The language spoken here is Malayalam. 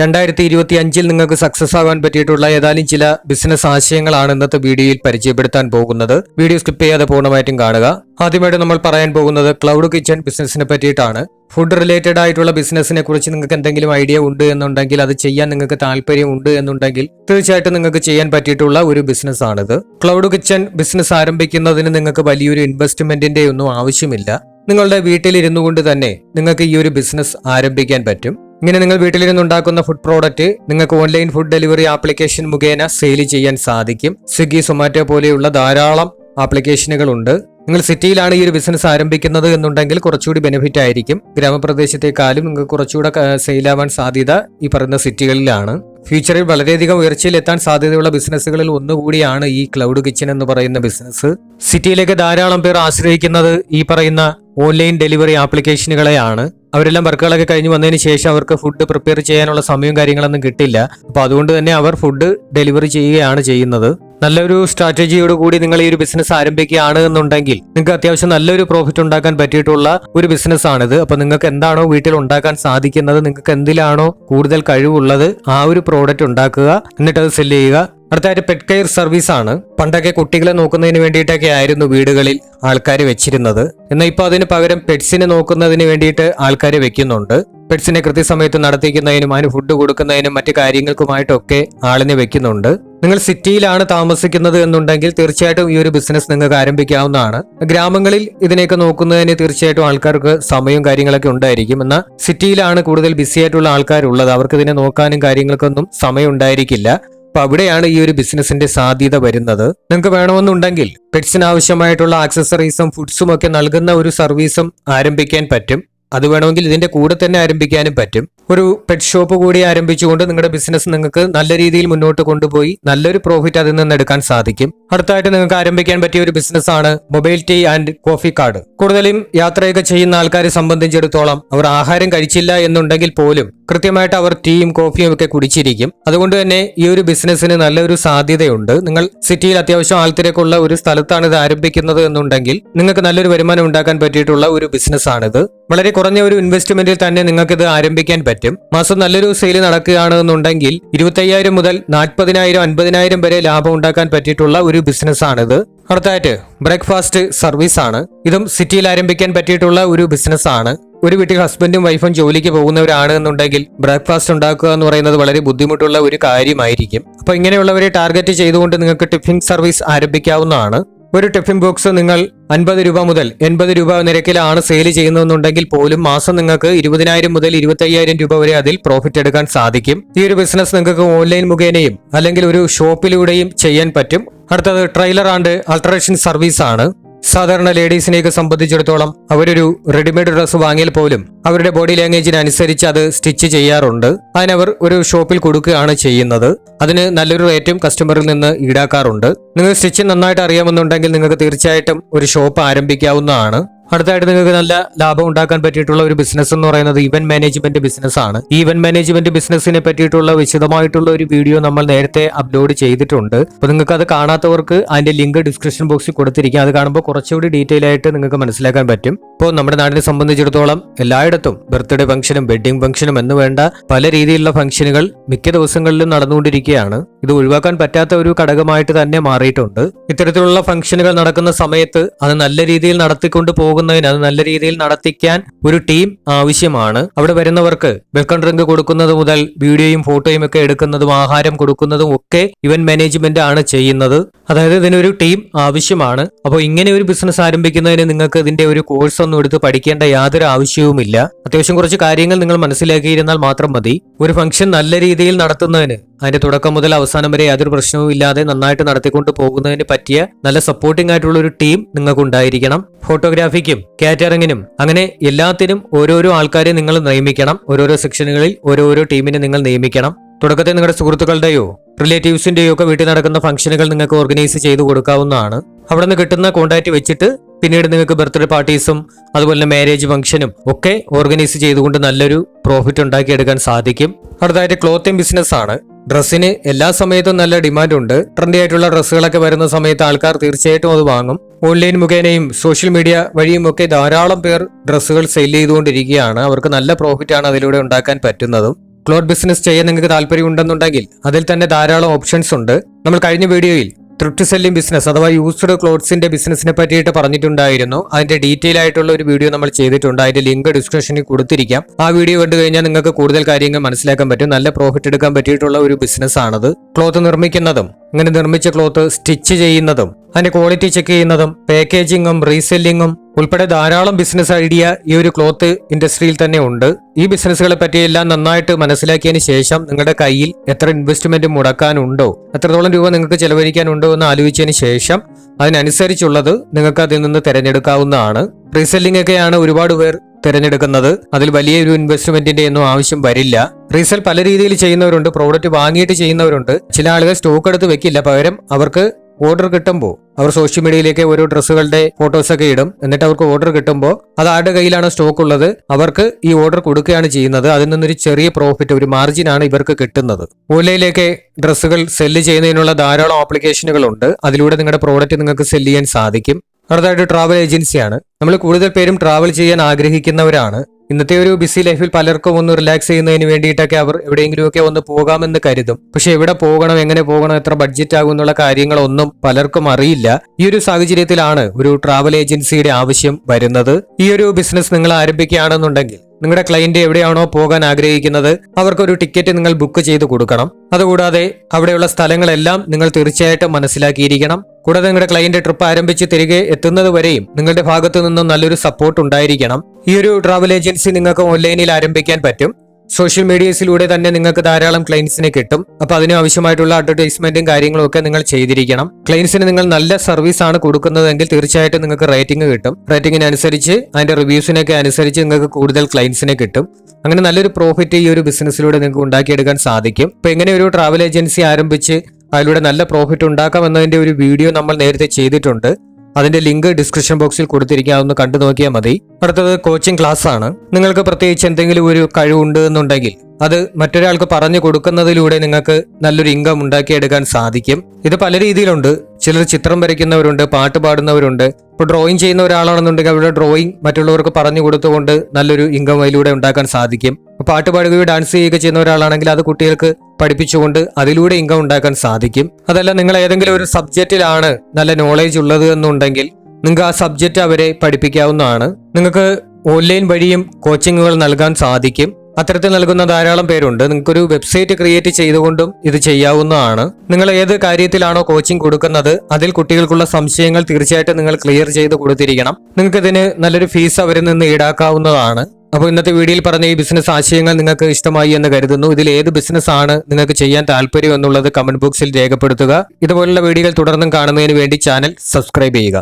രണ്ടായിരത്തി ഇരുപത്തി അഞ്ചിൽ നിങ്ങൾക്ക് സക്സസ് ആകാൻ പറ്റിയിട്ടുള്ള ഏതാനും ചില ബിസിനസ് ആശയങ്ങളാണ് ഇന്നത്തെ വീഡിയോയിൽ പരിചയപ്പെടുത്താൻ പോകുന്നത്. വീഡിയോ സ്കിപ്പ് ചെയ്യാതെ പൂർണമായിട്ടും കാണുക. ആദ്യമായിട്ട് നമ്മൾ പറയാൻ പോകുന്നത് ക്ലൗഡ് കിച്ചൺ ബിസിനസിനെ പറ്റിയിട്ടാണ്. ഫുഡ് റിലേറ്റഡ് ആയിട്ടുള്ള ബിസിനസിനെ കുറിച്ച് നിങ്ങൾക്ക് എന്തെങ്കിലും ഐഡിയ ഉണ്ട് എന്നുണ്ടെങ്കിൽ അത് ചെയ്യാൻ നിങ്ങൾക്ക് താല്പര്യം ഉണ്ട് എന്നുണ്ടെങ്കിൽ തീർച്ചയായിട്ടും നിങ്ങൾക്ക് ചെയ്യാൻ പറ്റിയിട്ടുള്ള ഒരു ബിസിനസ് ആണിത്. ക്ലൗഡ് കിച്ചൺ ബിസിനസ് ആരംഭിക്കുന്നതിന് നിങ്ങൾക്ക് വലിയൊരു ഇൻവെസ്റ്റ്മെന്റിന്റെ ഒന്നും ആവശ്യമില്ല. നിങ്ങളുടെ വീട്ടിലിരുന്നു കൊണ്ട് തന്നെ നിങ്ങൾക്ക് ഈ ഒരു ബിസിനസ് ആരംഭിക്കാൻ പറ്റും. ഇങ്ങനെ നിങ്ങൾ വീട്ടിലിരുന്ന് ഉണ്ടാക്കുന്ന ഫുഡ് പ്രോഡക്റ്റ് നിങ്ങൾക്ക് ഓൺലൈൻ ഫുഡ് ഡെലിവറി ആപ്ലിക്കേഷൻ മുഖേന സെയിൽ ചെയ്യാൻ സാധിക്കും. സ്വിഗ്ഗി സൊമാറ്റോ പോലെയുള്ള ധാരാളം ആപ്ലിക്കേഷനുകൾ ഉണ്ട്. നിങ്ങൾ സിറ്റിയിലാണ് ഈ ഒരു ബിസിനസ് ആരംഭിക്കുന്നത് എന്നുണ്ടെങ്കിൽ കുറച്ചുകൂടി ബെനിഫിറ്റ് ആയിരിക്കും. ഗ്രാമപ്രദേശത്തെക്കാളും നിങ്ങൾക്ക് കുറച്ചുകൂടെ സെയിലാവാൻ സാധ്യത ഈ പറയുന്ന സിറ്റികളിലാണ് ഫ്യൂച്ചറിൽ വളരെയധികം ഉയർച്ചയിൽ എത്താൻ സാധ്യതയുള്ള ബിസിനസ്സുകളിൽ ഒന്നുകൂടിയാണ് ഈ ക്ലൗഡ് കിച്ചൺ എന്ന് പറയുന്ന ബിസിനസ് സിറ്റിയിലേക്ക് ധാരാളം പേർ ആശ്രയിക്കുന്നത് ഈ പറയുന്ന ഓൺലൈൻ ഡെലിവറി ആപ്ലിക്കേഷനുകളെയാണ് അവരെല്ലാം വർക്കുകളൊക്കെ കഴിഞ്ഞ് വന്നതിന് ശേഷം അവർക്ക് ഫുഡ് പ്രിപ്പയർ ചെയ്യാനുള്ള സമയവും കാര്യങ്ങളൊന്നും കിട്ടില്ല. അപ്പോൾ അതുകൊണ്ട് തന്നെ അവർ ഫുഡ് ഡെലിവറി ചെയ്യുകയാണ് ചെയ്യുന്നത്. നല്ലൊരു സ്ട്രാറ്റജിയോട് കൂടി നിങ്ങൾ ഈ ഒരു ബിസിനസ് ആരംഭിക്കുകയാണ് എന്നുണ്ടെങ്കിൽ നിങ്ങൾക്ക് അത്യാവശ്യം നല്ലൊരു പ്രോഫിറ്റ് ഉണ്ടാക്കാൻ പറ്റിയിട്ടുള്ള ഒരു ബിസിനസ് ആണിത്. അപ്പൊ നിങ്ങൾക്ക് എന്താണോ വീട്ടിൽ ഉണ്ടാക്കാൻ സാധിക്കുന്നത് നിങ്ങൾക്ക് എന്തിലാണോ കൂടുതൽ കഴിവുള്ളത് ആ ഒരു പ്രോഡക്റ്റ് ഉണ്ടാക്കുക. എന്നിട്ട് അത് സെല്ല് ചെയ്യുക. അടുത്തായിട്ട് പെറ്റ് കെയർ സർവീസ് ആണ്. പണ്ടൊക്കെ കുട്ടികളെ നോക്കുന്നതിന് വേണ്ടിയിട്ടൊക്കെ ആയിരുന്നു വീടുകളിൽ ആൾക്കാർ വെച്ചിരുന്നത്. എന്നാൽ ഇപ്പോൾ അതിന് പകരം പെറ്റ്സിനെ നോക്കുന്നതിന് വേണ്ടിയിട്ട് ആൾക്കാർ വെക്കുന്നുണ്ട്. പെറ്റ്സിനെ കൃത്യസമയത്ത് നടത്തിക്കുന്നതിനും അതിന് ഫുഡ് കൊടുക്കുന്നതിനും മറ്റു കാര്യങ്ങൾക്കുമായിട്ടൊക്കെ ആളിനെ വെക്കുന്നുണ്ട്. നിങ്ങൾ സിറ്റിയിലാണ് താമസിക്കുന്നത് എന്നുണ്ടെങ്കിൽ തീർച്ചയായിട്ടും ഈ ഒരു ബിസിനസ് നിങ്ങൾക്ക് ആരംഭിക്കാവുന്നതാണ്. ഗ്രാമങ്ങളിൽ ഇതിനെയൊക്കെ നോക്കുന്നതിന് തീർച്ചയായിട്ടും ആൾക്കാർക്ക് സമയവും കാര്യങ്ങളൊക്കെ ഉണ്ടായിരിക്കും. എന്നാൽ സിറ്റിയിലാണ് കൂടുതൽ ബിസി ആയിട്ടുള്ള ആൾക്കാരുള്ളത്. അവർക്ക് ഇതിനെ നോക്കാനും കാര്യങ്ങൾക്കൊന്നും സമയം ഉണ്ടായിരിക്കില്ല. അപ്പൊ അവിടെയാണ് ഈ ഒരു ബിസിനസിന്റെ സാധ്യത വരുന്നത്. നിങ്ങൾക്ക് വേണമെന്നുണ്ടെങ്കിൽ പെറ്റ്സിന് ആവശ്യമായിട്ടുള്ള ആക്സസറീസും ഫുഡ്സും ഒക്കെ നൽകുന്ന ഒരു സർവീസും ആരംഭിക്കാൻ പറ്റും. അത് വേണമെങ്കിൽ ഇതിന്റെ കൂടെ തന്നെ ആരംഭിക്കാനും പറ്റും. ഒരു പെറ്റ് ഷോപ്പ് കൂടി ആരംഭിച്ചുകൊണ്ട് നിങ്ങളുടെ ബിസിനസ് നിങ്ങൾക്ക് നല്ല രീതിയിൽ മുന്നോട്ട് കൊണ്ടുപോയി നല്ലൊരു പ്രോഫിറ്റ് അതിൽ നിന്ന് എടുക്കാൻ സാധിക്കും. അടുത്തായിട്ട് നിങ്ങൾക്ക് ആരംഭിക്കാൻ പറ്റിയ ഒരു ബിസിനസ് ആണ് mobile tea and coffee cart കൂടുതലും യാത്രയൊക്കെ ചെയ്യുന്ന ആൾക്കാരെ സംബന്ധിച്ചിടത്തോളം അവർ ആഹാരം കഴിച്ചില്ല എന്നുണ്ടെങ്കിൽ പോലും കൃത്യമായിട്ട് അവർ ടീയും കോഫിയും ഒക്കെ കുടിച്ചിരിക്കും. അതുകൊണ്ട് തന്നെ ഈ ഒരു ബിസിനസ്സിന് നല്ലൊരു സാധ്യതയുണ്ട്. നിങ്ങൾ സിറ്റിയിൽ അത്യാവശ്യം ആൾത്തിരക്കുള്ള ഒരു സ്ഥലത്താണ് ഇത് ആരംഭിക്കുന്നത് എന്നുണ്ടെങ്കിൽ നിങ്ങൾക്ക് നല്ലൊരു വരുമാനം ഉണ്ടാക്കാൻ പറ്റിയിട്ടുള്ള ഒരു ബിസിനസ് ആണിത്. വളരെ കുറഞ്ഞ ഒരു ഇൻവെസ്റ്റ്മെന്റിൽ തന്നെ നിങ്ങൾക്ക് ഇത് ആരംഭിക്കാൻ പറ്റും. മാസം നല്ലൊരു സെയിൽ നടക്കുകയാണെന്നുണ്ടെങ്കിൽ ഇരുപത്തയ്യായിരം മുതൽ നാൽപ്പതിനായിരം അൻപതിനായിരം വരെ ലാഭം ഉണ്ടാക്കാൻ പറ്റിയിട്ടുള്ള ഒരു ബിസിനസ് ആണിത്. അടുത്തായിട്ട് ബ്രേക്ക്ഫാസ്റ്റ് സർവീസ് ആണ്. ഇതും സിറ്റിയിൽ ആരംഭിക്കാൻ പറ്റിയിട്ടുള്ള ഒരു ബിസിനസ് ആണ്. ഒരു വീട്ടിൽ ഹസ്ബൻഡും വൈഫും ജോലിക്ക് പോകുന്നവരാണ് എന്നുണ്ടെങ്കിൽ ബ്രേക്ക്ഫാസ്റ്റ് ഉണ്ടാക്കുക എന്ന് പറയുന്നത് വളരെ ബുദ്ധിമുട്ടുള്ള ഒരു കാര്യമായിരിക്കും. അപ്പൊ ഇങ്ങനെയുള്ളവരെ ടാർഗറ്റ് ചെയ്തുകൊണ്ട് നിങ്ങൾക്ക് ടിഫിൻ സർവീസ് ആരംഭിക്കാവുന്നതാണ്. ഒരു ടിഫിൻ ബോക്സ് നിങ്ങൾ അൻപത് രൂപ മുതൽ എൺപത് രൂപ നിരക്കിലാണ് സെയിൽ ചെയ്യുന്നതെന്നുണ്ടെങ്കിൽ പോലും മാസം നിങ്ങൾക്ക് ഇരുപതിനായിരം മുതൽ ഇരുപത്തയ്യായിരം രൂപ വരെ അതിൽ പ്രോഫിറ്റ് എടുക്കാൻ സാധിക്കും. ഈ ഒരു ബിസിനസ് നിങ്ങൾക്ക് ഓൺലൈൻ മുഖേനയും അല്ലെങ്കിൽ ഒരു ഷോപ്പിലൂടെയും ചെയ്യാൻ പറ്റും. അടുത്തത് ട്രെയിലർ ആൻഡ് അൾട്രേഷൻ സർവീസ് ആണ്. സാധാരണ ലേഡീസിനെയൊക്കെ സംബന്ധിച്ചിടത്തോളം അവരൊരു റെഡിമെയ്ഡ് ഡ്രസ്സ് വാങ്ങിയാൽ പോലും അവരുടെ ബോഡി ലാംഗ്വേജിനനുസരിച്ച് അത് സ്റ്റിച്ച് ചെയ്യാറുണ്ട്. അതിനവർ ഒരു ഷോപ്പിൽ കൊടുക്കുകയാണ് ചെയ്യുന്നത്. അതിന് നല്ലൊരു റേറ്റും കസ്റ്റമറിൽ നിന്ന് ഈടാക്കാറുണ്ട്. നിങ്ങൾ സ്റ്റിച്ച് നന്നായിട്ട് അറിയാമെന്നുണ്ടെങ്കിൽ നിങ്ങൾക്ക് തീർച്ചയായിട്ടും ഒരു ഷോപ്പ് ആരംഭിക്കാവുന്നതാണ്. അടുത്തായിട്ട് നിങ്ങൾക്ക് നല്ല ലാഭം ഉണ്ടാക്കാൻ പറ്റിയിട്ടുള്ള ഒരു ബിസിനസ് എന്ന് പറയുന്നത് ഇവന്റ് മാനേജ്മെന്റ് ബിസിനസ് ആണ്. ഈ ഇവന്റ് മാനേജ്മെന്റ് ബിസിനസിനെ പറ്റിയിട്ടുള്ള വിശദമായിട്ടുള്ള ഒരു വീഡിയോ നമ്മൾ നേരത്തെ അപ്ലോഡ് ചെയ്തിട്ടുണ്ട്. അപ്പൊ നിങ്ങൾക്ക് അത് കാണാത്തവർക്ക് അതിന്റെ ലിങ്ക് ഡിസ്ക്രിപ്ഷൻ ബോക്സിൽ കൊടുത്തിരിക്കും. അത് കാണുമ്പോൾ കുറച്ചുകൂടി ഡീറ്റെയിൽ ആയിട്ട് നിങ്ങൾക്ക് മനസ്സിലാക്കാൻ പറ്റും. ഇപ്പോൾ നമ്മുടെ നാടിനെ സംബന്ധിച്ചിടത്തോളം എല്ലായിടത്തും ബർത്ത്ഡേ ഫംഗ്ഷനും വെഡിങ് ഫംഗ്ഷനും എന്ന് വേണ്ട പല രീതിയിലുള്ള ഫംഗ്ഷനുകൾ മിക്ക ദിവസങ്ങളിലും നടന്നുകൊണ്ടിരിക്കുകയാണ്. ഇത് ഒഴിവാക്കാൻ പറ്റാത്ത ഒരു ഘടകമായിട്ട് തന്നെ മാറിയിട്ടുണ്ട്. ഇത്തരത്തിലുള്ള ഫംഗ്ഷനുകൾ നടക്കുന്ന സമയത്ത് അത് നല്ല രീതിയിൽ നടത്തിക്കൊണ്ട് പോകുന്നതിന് അത് നല്ല രീതിയിൽ നടത്തിക്കാൻ ഒരു ടീം ആവശ്യമാണ്. അവിടെ വരുന്നവർക്ക് വെൽക്കം ഡ്രിങ്ക് കൊടുക്കുന്നത് മുതൽ വീഡിയോയും ഫോട്ടോയും ഒക്കെ എടുക്കുന്നതും ആഹാരം കൊടുക്കുന്നതും ഒക്കെ ഇവന്റ് മാനേജ്മെന്റ് ആണ് ചെയ്യുന്നത്. അതായത് ഇതിനൊരു ടീം ആവശ്യമാണ്. അപ്പോൾ ഇങ്ങനെ ഒരു ബിസിനസ് ആരംഭിക്കുന്നതിന് നിങ്ങൾക്ക് ഇതിന്റെ ഒരു കോഴ്സ് ഒന്നും എടുത്ത് പഠിക്കേണ്ട യാതൊരു ആവശ്യവുമില്ല. അത്യാവശ്യം കുറച്ച് കാര്യങ്ങൾ നിങ്ങൾ മനസ്സിലാക്കിയിരുന്നാൽ മാത്രം മതി. ഒരു ഫംഗ്ഷൻ നല്ല രീതിയിൽ നടത്തുന്നതിന് അതിന്റെ തുടക്കം മുതൽ അവസാനം വരെ യാതൊരു പ്രശ്നവും ഇല്ലാതെ നന്നായിട്ട് നടത്തിക്കൊണ്ട് പോകുന്നതിന് പറ്റിയ നല്ല സപ്പോർട്ടിംഗ് ആയിട്ടുള്ള ഒരു ടീം നിങ്ങൾക്ക് ഉണ്ടായിരിക്കണം ഫോട്ടോഗ്രാഫിക്കും കാറ്ററിങ്ങിനും അങ്ങനെ എല്ലാത്തിനും ഓരോരോ ആൾക്കാരെ നിങ്ങൾ നിയമിക്കണം. ഓരോരോ സെക്ഷനുകളിൽ ഓരോരോ ടീമിനെ നിങ്ങൾ നിയമിക്കണം. തുടക്കത്തിൽ നിങ്ങളുടെ സുഹൃത്തുക്കളുടെയോ റിലേറ്റീവ്സിന്റെയോ ഒക്കെ വീട്ടിൽ നടക്കുന്ന ഫംഗ്ഷനുകൾ നിങ്ങൾക്ക് ഓർഗനൈസ് ചെയ്ത് കൊടുക്കാവുന്നതാണ്. അവിടെ നിന്ന് കിട്ടുന്ന കോണ്ടാക്ട് വെച്ചിട്ട് പിന്നീട് നിങ്ങൾക്ക് ബർത്ത്ഡേ പാർട്ടീസും അതുപോലെ തന്നെ മാരേജ് ഫംഗ്ഷനും ഒക്കെ ഓർഗനൈസ് ചെയ്തുകൊണ്ട് നല്ലൊരു പ്രോഫിറ്റ് ഉണ്ടാക്കിയെടുക്കാൻ സാധിക്കും. അടുത്തായിട്ട് ക്ലോത്തിങ് ബിസിനസ് ആണ്. ഡ്രസ്സിന് എല്ലാ സമയത്തും നല്ല ഡിമാൻഡ് ഉണ്ട് ട്രെൻഡി ആയിട്ടുള്ള ഡ്രസ്സുകളൊക്കെ വരുന്ന സമയത്ത് ആൾക്കാർ തീർച്ചയായിട്ടും അത് വാങ്ങും. ഓൺലൈൻ മുഖേനയും സോഷ്യൽ മീഡിയ വഴിയും ഒക്കെ ധാരാളം പേർ ഡ്രസ്സുകൾ സെയിൽ ചെയ്തുകൊണ്ടിരിക്കുകയാണ്. അവർക്ക് നല്ല പ്രോഫിറ്റ് ആണ് അതിലൂടെ ഉണ്ടാക്കാൻ പറ്റുന്നതും. ക്ലോത്ത് ബിസിനസ് ചെയ്യാൻ നിങ്ങൾക്ക് താല്പര്യം ഉണ്ടെന്നുണ്ടെങ്കിൽ അതിൽ തന്നെ ധാരാളം ഓപ്ഷൻസ് ഉണ്ട്. നമ്മൾ കഴിഞ്ഞ വീഡിയോയിൽ ത്രിഫ്റ്റ് സെല്ലിംഗ് ബിസിനസ് അഥവാ യൂസ്ഡ് ക്ലോത്ത്സിന്റെ ബിസിനസിനെ പറ്റിയിട്ട് പറഞ്ഞിട്ടുണ്ടായിരുന്നു. അതിന്റെ ഡീറ്റെയിൽ ആയിട്ടുള്ള ഒരു വീഡിയോ നമ്മൾ ചെയ്തിട്ടുണ്ട്. അതിന്റെ ലിങ്ക് ഡിസ്ക്രിപ്ഷനിൽ കൊടുത്തിരിക്കാം. ആ വീഡിയോ കണ്ടു കഴിഞ്ഞാൽ നിങ്ങൾക്ക് കൂടുതൽ കാര്യങ്ങൾ മനസ്സിലാക്കാൻ പറ്റും. നല്ല പ്രോഫിറ്റ് എടുക്കാൻ പറ്റിയിട്ടുള്ള ഒരു ബിസിനസ് ആണത്. ക്ലോത്ത് നിർമ്മിക്കുന്നതും അങ്ങനെ നിർമ്മിച്ച ക്ലോത്ത് സ്റ്റിച്ച് ചെയ്യുന്നതും അതിന്റെ ക്വാളിറ്റി ചെക്ക് ചെയ്യുന്നതും പാക്കേജിങ്ങും റീസെല്ലിങ്ങും ഉൾപ്പെടെ ധാരാളം ബിസിനസ് ഐഡിയ ഈ ഒരു ക്ലോത്ത് ഇൻഡസ്ട്രിയിൽ തന്നെ ഉണ്ട്. ഈ ബിസിനസ്സുകളെ പറ്റിയെല്ലാം നന്നായിട്ട് മനസ്സിലാക്കിയതിന് ശേഷം നിങ്ങളുടെ കയ്യിൽ എത്ര ഇൻവെസ്റ്റ്മെന്റ് മുടക്കാനുണ്ടോ എത്രത്തോളം രൂപ നിങ്ങൾക്ക് ചെലവഴിക്കാനുണ്ടോ എന്ന് ആലോചിച്ചതിന് ശേഷം അതിനനുസരിച്ചുള്ളത് നിങ്ങൾക്ക് അതിൽ നിന്ന് തിരഞ്ഞെടുക്കാവുന്നതാണ്. റീസെല്ലിംഗ് ഒക്കെയാണ് ഒരുപാട് പേർ തിരഞ്ഞെടുക്കുന്നത്. അതിൽ വലിയൊരു ഇൻവെസ്റ്റ്മെന്റിന്റെ ഒന്നും ആവശ്യം വരില്ല. റീസെൽ പല രീതിയിൽ ചെയ്യുന്നവരുണ്ട് പ്രോഡക്റ്റ് വാങ്ങിയിട്ട് ചെയ്യുന്നവരുണ്ട്. ചില ആളുകൾ സ്റ്റോക്ക് എടുത്ത് വെക്കില്ല പകരം അവർക്ക് ഓർഡർ കിട്ടുമ്പോൾ അവർ സോഷ്യൽ മീഡിയയിലേക്ക് ഓരോ ഡ്രസ്സുകളുടെ ഫോട്ടോസ് ഒക്കെ ഇടും. എന്നിട്ട് അവർക്ക് ഓർഡർ കിട്ടുമ്പോൾ അത് ആരുടെ കയ്യിലാണ് സ്റ്റോക്ക് ഉള്ളത്? അവർക്ക് ഈ ഓർഡർ കൊടുക്കുകയാണ് ചെയ്യുന്നത്. അതിൽ നിന്നൊരു ചെറിയ പ്രോഫിറ്റ് ഒരു മാർജിൻ ആണ് ഇവർക്ക് കിട്ടുന്നത്. ഓൺലൈനിലേക്ക് ഡ്രസ്സുകൾ സെല്ല് ചെയ്യുന്നതിനുള്ള ധാരാളം ആപ്ലിക്കേഷനുകൾ ഉണ്ട്. അതിലൂടെ നിങ്ങളുടെ പ്രോഡക്റ്റ് നിങ്ങൾക്ക് സെല്ല് ചെയ്യാൻ സാധിക്കും. അടുത്തായിട്ട് ട്രാവൽ ഏജൻസിയാണ് നമ്മൾ കൂടുതൽ പേരും ട്രാവൽ ചെയ്യാൻ ആഗ്രഹിക്കുന്നവരാണ്. ഇന്നത്തെ ഒരു ബിസി ലൈഫിൽ പലർക്കും ഒന്ന് റിലാക്സ് ചെയ്യുന്നതിന് വേണ്ടിയിട്ടൊക്കെ അവർ എവിടെയെങ്കിലുമൊക്കെ ഒന്ന് പോകാമെന്ന് കരുതും. പക്ഷെ എവിടെ പോകണം എങ്ങനെ പോകണം എത്ര ബഡ്ജറ്റ് ആകും എന്നുള്ള കാര്യങ്ങളൊന്നും പലർക്കും അറിയില്ല. ഈ ഒരു സാഹചര്യത്തിലാണ് ഒരു ട്രാവൽ ഏജൻസിയുടെ ആവശ്യം വരുന്നത്. ഈ ഒരു ബിസിനസ് നിങ്ങൾ ആരംഭിക്കുകയാണെന്നുണ്ടെങ്കിൽ നിങ്ങളുടെ ക്ലയന്റ് എവിടെയാണോ പോകാൻ ആഗ്രഹിക്കുന്നത് അവർക്കൊരു ടിക്കറ്റ് നിങ്ങൾ ബുക്ക് ചെയ്ത് കൊടുക്കണം. അതുകൂടാതെ അവിടെയുള്ള സ്ഥലങ്ങളെല്ലാം നിങ്ങൾ തീർച്ചയായിട്ടും മനസ്സിലാക്കിയിരിക്കണം. കൂടാതെ നിങ്ങളുടെ ക്ലയന്റ് ട്രിപ്പ് ആരംഭിച്ച് തിരികെ എത്തുന്നത് വരെയും നിങ്ങളുടെ ഭാഗത്തു നിന്നും നല്ലൊരു സപ്പോർട്ട് ഉണ്ടായിരിക്കണം. ഈ ഒരു ട്രാവൽ ഏജൻസി നിങ്ങൾക്ക് ഓൺലൈനിൽ ആരംഭിക്കാൻ പറ്റും. സോഷ്യൽ മീഡിയസിലൂടെ തന്നെ നിങ്ങൾക്ക് ധാരാളം ക്ലയൻസിനെ കിട്ടും. അപ്പൊ അതിന് ആവശ്യമായിട്ടുള്ള അഡ്വർടൈസ്മെന്റും കാര്യങ്ങളും ഒക്കെ നിങ്ങൾ ചെയ്തിരിക്കണം. ക്ലയൻസിന് നിങ്ങൾ നല്ല സർവീസ് ആണ് കൊടുക്കുന്നതെങ്കിൽ തീർച്ചയായിട്ടും നിങ്ങൾക്ക് റേറ്റിംഗ് കിട്ടും. റേറ്റിംഗിനനുസരിച്ച് അതിന്റെ റിവ്യൂസിനൊക്കെ അനുസരിച്ച് നിങ്ങൾക്ക് കൂടുതൽ ക്ലയൻസിനെ കിട്ടും. അങ്ങനെ നല്ലൊരു പ്രോഫിറ്റ് ഈ ഒരു ബിസിനസ്സിലൂടെ നിങ്ങൾക്ക് ഉണ്ടാക്കിയെടുക്കാൻ സാധിക്കും. ഇപ്പൊ എങ്ങനെ ഒരു ട്രാവൽ ഏജൻസി ആരംഭിച്ച് അതിലൂടെ നല്ല പ്രോഫിറ്റ് ഉണ്ടാക്കാം എന്നതിന്റെ ഒരു വീഡിയോ നമ്മൾ നേരത്തെ ചെയ്തിട്ടുണ്ട്. അതിന്റെ ലിങ്ക് ഡിസ്ക്രിപ്ഷൻ ബോക്സിൽ കൊടുത്തിരിക്കുക അതൊന്ന് കണ്ടു നോക്കിയാൽ മതി. അടുത്തത് കോച്ചിങ് ക്ലാസ് ആണ് നിങ്ങൾക്ക് പ്രത്യേകിച്ച് എന്തെങ്കിലും ഒരു കഴിവുണ്ട് എന്നുണ്ടെങ്കിൽ അത് മറ്റൊരാൾക്ക് പറഞ്ഞു കൊടുക്കുന്നതിലൂടെ നിങ്ങൾക്ക് നല്ലൊരു ഇൻകം ഉണ്ടാക്കിയെടുക്കാൻ സാധിക്കും. ഇത് പല രീതിയിലുണ്ട്. ചിലർ ചിത്രം വരയ്ക്കുന്നവരുണ്ട് പാട്ട് പാടുന്നവരുണ്ട്. ഇപ്പോൾ ഡ്രോയിങ് ചെയ്യുന്ന ഒരാളാണെന്നുണ്ടെങ്കിൽ അവരുടെ ഡ്രോയിങ് മറ്റുള്ളവർക്ക് പറഞ്ഞു കൊടുത്തുകൊണ്ട് നല്ലൊരു ഇൻകം അതിലൂടെ ഉണ്ടാക്കാൻ സാധിക്കും. പാട്ട് പാടുകയോ ഡാൻസ് ചെയ്യുകയോ ചെയ്യുന്ന ഒരാളാണെങ്കിൽ അത് കുട്ടികൾക്ക് പഠിപ്പിച്ചുകൊണ്ട് അതിലൂടെ ഇൻകം ഉണ്ടാക്കാൻ സാധിക്കും. അതല്ല നിങ്ങൾ ഏതെങ്കിലും ഒരു സബ്ജക്റ്റിലാണ് നല്ല നോളേജ് ഉള്ളത് എന്നുണ്ടെങ്കിൽ നിങ്ങൾക്ക് ആ സബ്ജക്റ്റ് അവരെ പഠിപ്പിക്കാവുന്നതാണ്. നിങ്ങൾക്ക് ഓൺലൈൻ വഴിയും കോച്ചിങ്ങുകൾ നൽകാൻ സാധിക്കും. അത്തരത്തിൽ നൽകുന്ന ധാരാളം പേരുണ്ട്. നിങ്ങൾക്കൊരു വെബ്സൈറ്റ് ക്രിയേറ്റ് ചെയ്തുകൊണ്ടും ഇത് ചെയ്യാവുന്നതാണ്. നിങ്ങൾ ഏത് കാര്യത്തിലാണോ കോച്ചിങ് കൊടുക്കുന്നത് അതിൽ കുട്ടികൾക്കുള്ള സംശയങ്ങൾ തീർച്ചയായിട്ടും നിങ്ങൾ ക്ലിയർ ചെയ്ത് കൊടുത്തിരിക്കണം. നിങ്ങൾക്ക് ഇതിന് നല്ലൊരു ഫീസ് അവരിൽ നിന്ന് ഈടാക്കാവുന്നതാണ്. അപ്പോൾ ഇന്നത്തെ വീഡിയോയിൽ പറഞ്ഞ ഈ ബിസിനസ് ആശയങ്ങൾ നിങ്ങൾക്ക് ഇഷ്ടമായി എന്ന് കരുതുന്നു. ഇതിൽ ഏത് ബിസിനസ് ആണ് നിങ്ങൾക്ക് ചെയ്യാൻ താല്പര്യം എന്നുള്ളത് കമന്റ് ബോക്സിൽ രേഖപ്പെടുത്തുക. ഇതുപോലുള്ള വീഡിയോകൾ തുടർന്നും കാണുന്നതിന് വേണ്ടി ചാനൽ സബ്സ്ക്രൈബ് ചെയ്യുക.